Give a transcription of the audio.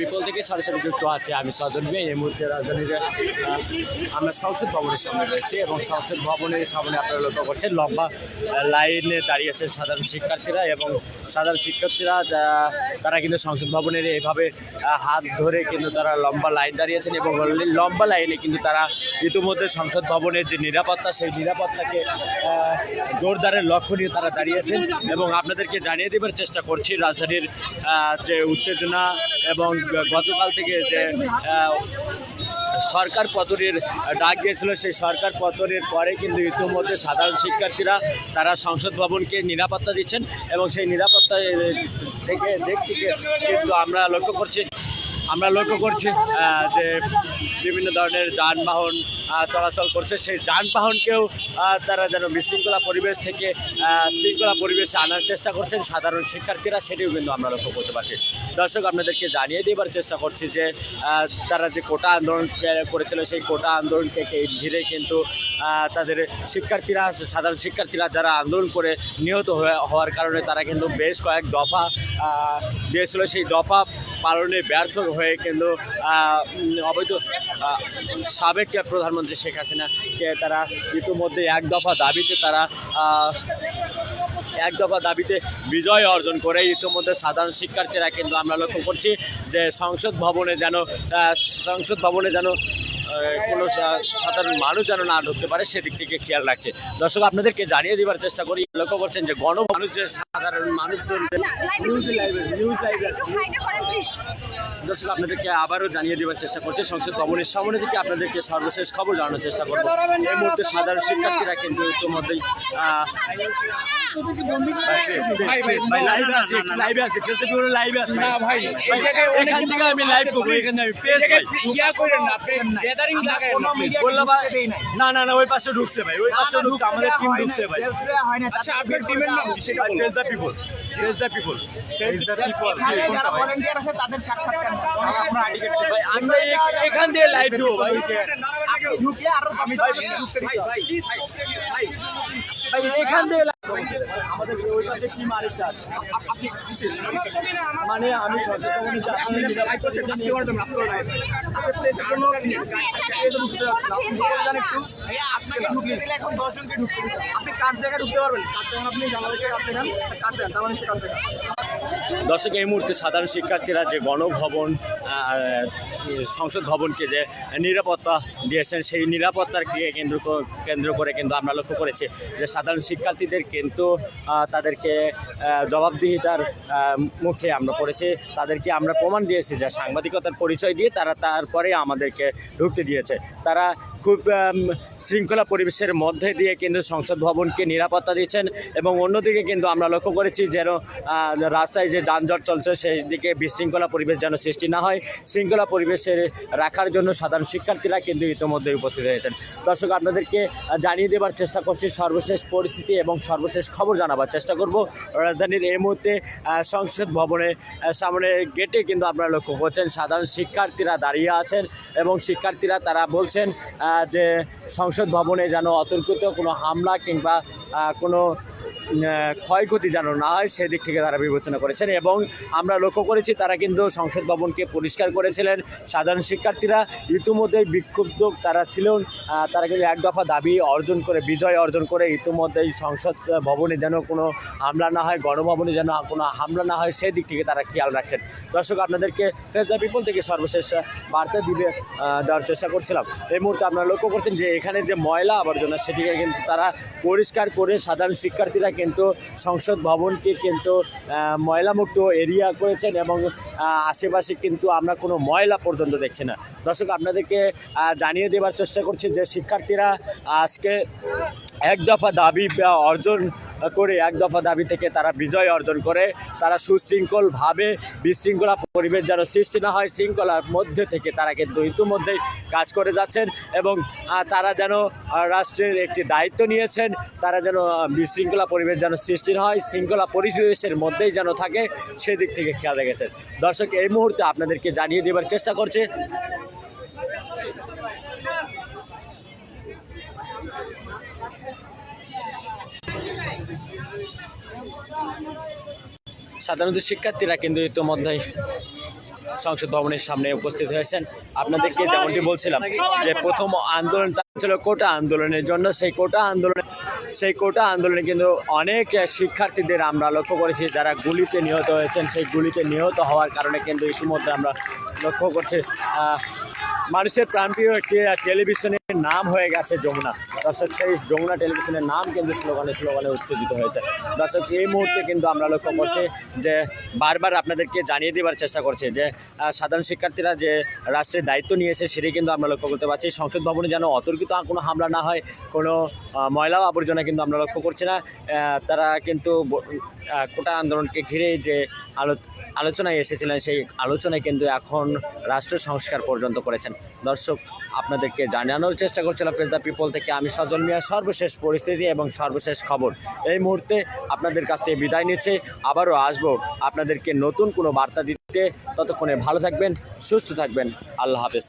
বিপল থেকে সরাসরি যুক্ত আছে আমি সজল মিয়া। এই মুহূর্তে রাজধানীর আমরা সংসদ ভবনের সামনে রয়েছি এবং সংসদ ভবনের সামনে আপনারা লক্ষ্য করছেন, লম্বা লাইনে দাঁড়িয়েছেন সাধারণ শিক্ষার্থীরা এবং সাধারণ শিক্ষার্থীরা তারা কিন্তু সংসদ ভবনের এইভাবে হাত ধরে কিন্তু তারা লম্বা লাইন দাঁড়িয়েছেন এবং লম্বা লাইনে কিন্তু তারা ইতিমধ্যে সংসদ ভবনের যে নিরাপত্তা, সেই নিরাপত্তাকে জোরদারের লক্ষ্য নিয়ে তারা দাঁড়িয়েছেন এবং আপনাদেরকে জানিয়ে দেবার চেষ্টা করছি রাজধানীর যে উত্তেজনা এবং গতকাল থেকে যে সরকার পতনের ডাক দিয়েছিল, সেই সরকার পতনের পরে কিন্তু ইতিমধ্যে সাধারণ শিক্ষার্থীরা তারা সংসদ ভবনকে নিরাপত্তা দিচ্ছেন এবং সেই নিরাপত্তা থেকে দেখতে কিন্তু আমরা লক্ষ্য করছি আমরা লক্ষ্য করছি যে বিভিন্ন ধরনের যানবাহন চলাচল করছে। সেই যানবাহনকেও তারা যেন বিশৃঙ্খলা পরিবেশ থেকে শৃঙ্খলা পরিবেশে আনার চেষ্টা করছেন। সাধারণ শিক্ষার্থীরা সেটিও কিন্তু আমরা লক্ষ্য করতে পারছি। দর্শক, আপনাদেরকে জানিয়ে দেবার চেষ্টা করছি যে তারা যে কোটা আন্দোলন করেছিল, সেই কোটা আন্দোলনকে ঘিরে কিন্তু তাদের শিক্ষার্থীরা, সাধারণ শিক্ষার্থীরা যারা আন্দোলন করে নিহত হওয়ার কারণে তারা কিন্তু বেশ কয়েক দফা দিয়েছিল। সেই দফা পালনে ব্যর্থ হয়ে কিন্তু অবৈধ সাবেক প্রধানমন্ত্রী শেখ হাসিনা তারা ইতিমধ্যে এক দফা দাবিতে তারা এক দফা দাবিতে বিজয় অর্জন করে ইতিমধ্যে সাধারণ শিক্ষার্থীরা কিন্তু আমরা লক্ষ্য করছি যে সংসদ ভবনে যেন সংসদ ভবনে যেন কোনো সাধারণ মানুষ যেন না ঢুকতে পারে সেদিক থেকে খেয়াল রাখছে। দর্শক আপনাদেরকে জানিয়ে দেওয়ার চেষ্টা করি লক্ষ্য করছেন যে গণ মানুষ যে সাধারণ নিউজ আচ্ছা, দর্শক আপনাদেরকে আবারও জানিয়ে দেওয়ার চেষ্টা করছে সংসদ ভবনের সামনে থেকে আপনাদেরকে সর্বশেষ খবর জানানোর চেষ্টা করব। এই মুহূর্তে সাধারণ শিক্ষার্থীরা কিন্তু ইতিমধ্যেই আমি লাইভ করব এখানে আমি ভাই না please। বললাম ভাই, না না না ওই পাশে ঢুকছে ভাই ওই পাশে ঢুকছে আমাদের টিম ঢুকছে ভাই। আচ্ছা আপনার টিমের নাম। Face the people face the people face the people ভাই আমরা এ- এখান দিয়ে লাইভ দেবো ভাই ভাই এখান দিয়ে live দেবো। আমাদের ওই পাশে মানে আমি সচেতন যে আপনারা আপনি কার জায়গায় ঢুকতে পারবেন? কার দেন আপনি জার্নালিস্টে কাটতে দেন? কাট দেন? জার্নালিস্টে কাটতে দেখান দর্শক, এই মুহূর্তে সাধারণ শিক্ষার্থীরা যে গণভবন সংসদ ভবনকে যে নিরাপত্তা দিয়েছেন, সেই নিরাপত্তাকে কেন্দ্র কেন্দ্র করে কিন্তু আমরা লক্ষ্য করেছি যে সাধারণ শিক্ষার্থীদের কিন্তু তাদেরকে জবাবদিহিতার মুখে আমরা পড়েছি। তাদেরকে আমরা প্রমাণ দিয়েছি যে সাংবাদিকতার পরিচয় দিয়ে তারা তারপরে আমাদেরকে ঢুকতে দিয়েছে। তারা খুব শৃঙ্খলা পরিবেশের মধ্যে দিয়ে কিন্তু সংসদ ভবনকে নিরাপত্তা দিয়েছেন এবং অন্যদিকে কিন্তু আমরা লক্ষ্য করেছি যেন রাস্তায় যে যানজট চলছে সেই দিকে বিশৃঙ্খলা পরিবেশ যেন সৃষ্টি না হয়। শৃঙ্খলা পরিবেশের রাখার জন্য সাধারণ শিক্ষার্থীরা কিন্তু ইতিমধ্যে উপস্থিত হয়েছেন। দর্শক আপনাদেরকে জানিয়ে দেবার চেষ্টা করছি সর্বশেষ পরিস্থিতি এবং সর্বশেষ খবর জানাবার চেষ্টা করব। রাজধানীর এই মুহূর্তে সংসদ ভবনের আহ, সামনে গেটে কিন্তু আপনারা লক্ষ্য করছেন সাধারণ শিক্ষার্থীরা দাঁড়িয়ে আছেন এবং শিক্ষার্থীরা তারা বলছেন যে সংসদ ভবনে যেন অতর্কিত কোনো হামলা কিংবা কোনো ক্ষয়ক্ষতি যেন না হয় সেদিক থেকে তারা বিবেচনা করেছেন এবং আমরা লক্ষ্য করেছি তারা কিন্তু সংসদ ভবনকে পরিষ্কার করেছিলেন। সাধারণ শিক্ষার্থীরা ইতিমধ্যেই বিক্ষুব্ধ তারা ছিলেন। তারা কিন্তু এক দফা দাবি অর্জন করে, বিজয় অর্জন করে ইতিমধ্যেই সংসদ ভবনে যেন কোনো হামলা না হয়, গণভবনে যেন কোনো হামলা না হয়, সেই দিক থেকে তারা খেয়াল রাখছেন। দর্শক, আপনাদেরকে ফেস দ্য পিপল থেকে সর্বশেষ বার্তা দিবে দেওয়ার চেষ্টা করছিলাম। এই মুহূর্তে আপনারা লক্ষ্য করছেন যে এখানে যে ময়লা আবর্জনা, সেটিকে কিন্তু তারা পরিষ্কার করে সাধারণ শিক্ষার্থীরা কিন্তু সংসদ ভবনকে কিন্তু ময়লামুক্ত এরিয়া করেছেন এবং আশেপাশে কিন্তু আমরা কোনো ময়লা পর্যন্ত দেখছি না। দর্শক, আপনাদেরকে জানিয়ে দেবার চেষ্টা করছি যে শিক্ষার্থীরা আজকে এক দফা দাবি অর্জন করে এক দফা দাবি থেকে তারা বিজয় অর্জন করে, তারা সুশৃঙ্খলভাবে বিশৃঙ্খলা পরিবেশ যেন সৃষ্টি না হয়, শৃঙ্খলার মধ্যে থেকে তারা কিন্তু ইতিমধ্যেই কাজ করে যাচ্ছেন এবং তারা যেন রাষ্ট্রের একটি দায়িত্ব নিয়েছেন, তারা যেন বিশৃঙ্খলা পরিবেশ যেন সৃষ্টি না হয়, শৃঙ্খলা পরিবেশের মধ্যেই যেন থাকে, সেদিক থেকে খেয়াল রেখেছেন। দর্শক, এই মুহূর্তে আপনাদেরকে জানিয়ে দেবার চেষ্টা করছে সাধারণত শিক্ষার্থীরা কিন্তু ইতিমধ্যেই সংসদ ভবনের সামনে উপস্থিত হয়েছেন। আপনাদেরকে যেমনটি বলছিলাম যে প্রথম আন্দোলন ছিল কোটা আন্দোলনের জন্য। সেই কোটা আন্দোলনে সেই কোটা আন্দোলনে কিন্তু অনেক শিক্ষার্থীদের আমরা লক্ষ্য করেছি যারা গুলিতে নিহত হয়েছেন। সেই গুলিতে নিহত হওয়ার কারণে কিন্তু ইতিমধ্যে আমরা লক্ষ্য করছি মানুষের প্রাণপ্রিয় একটি টেলিভিশনের নাম হয়ে গেছে যমুনা। দর্শক, সেই যমুনা টেলিভিশনের নাম কিন্তু স্লোগানে স্লোগানে উত্তেজিত হয়েছে। দর্শক, এই মুহূর্তে কিন্তু আমরা লক্ষ্য করছি যে বারবার আপনাদেরকে জানিয়ে দেওয়ার চেষ্টা করছে যে সাধারণ শিক্ষার্থীরা যে রাষ্ট্রের দায়িত্ব নিয়েছে সেটি কিন্তু আমরা লক্ষ্য করতে পারছি। সংসদ ভবনে যেন অতর্কিত কোনো হামলা না হয়, কোনো ময়লা আবর্জনা কিন্তু আমরা লক্ষ্য করছি না। তারা কিন্তু কোটা আন্দোলনকে ঘিরে যে আলো, আলোচনায় এসেছিলেন, সেই আলোচনায় কিন্তু এখন রাষ্ট্র সংস্কার পর্যন্ত করেছেন। দর্শক, আপনাদেরকে জানানোর চেষ্টা করছিলাম ফেস দ্য পিপল থেকে। আমি সজল মিয়া, সর্বশেষ পরিস্থিতি এবং সর্বশেষ খবর। এই মুহূর্তে আপনাদের কাছ থেকে বিদায় নিচ্ছে। আবারও আসব আপনাদেরকে নতুন কোনো বার্তা দিতে। ততক্ষণে ভালো থাকবেন, সুস্থ থাকবেন। আল্লাহ হাফেজ।